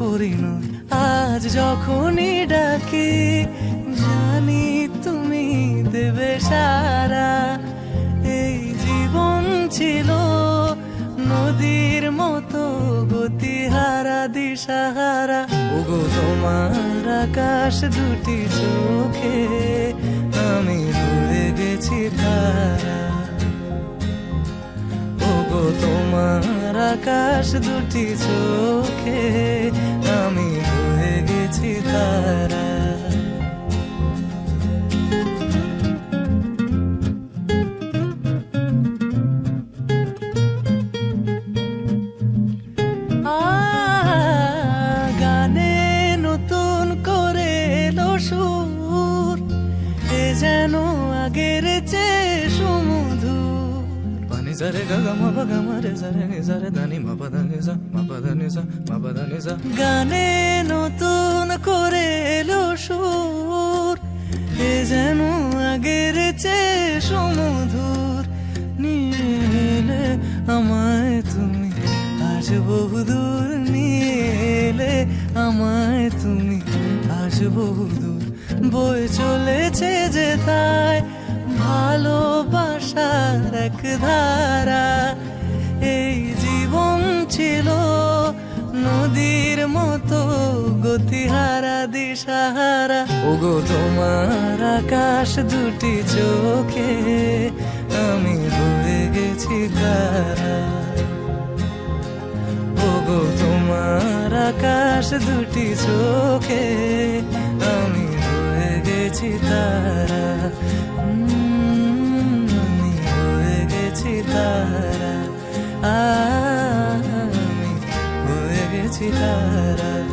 পরিণয়, আজ যখনই ডাকি, জানি তুমি দেবে সারা। এই জীবন ছিল নদীর মতো গতিহারা, দিশাহারা। ওগো, তোমার আকাশ দুটি চোখে, আমি হয়ে গেছি তারা ওগো, তোমার আকাশ দুটি চোখে যেন আগের চেয়ে সুমধুর। পানি সারে গা মা পা গা মা রে সারে নি সারে দানি মা পা দা নি সা মা পা দা নি সা মা পা সা গানে নতুন করে এলো সুর এ যেন আগের চেয়ে সুমধুর। নিয়ে এলে আমায় তুমি আজ বহুদূর নিয়ে এলে আমায় তুমি আজ বহুদূর বয়ে চলেছে যে তাই ভালোবাসার এক ধারা। এই জীবন ছিল নদীর মতো গতিহারা দিশাহারা। ওগো, তোমার আকাশ দুটি চোখে আমি হয়ে গেছি তারা। দুটি চোখে আমি হয়ে গেছি তারা। আমি হয়ে গেছি তারা। আমি হয়ে গেছি তারা।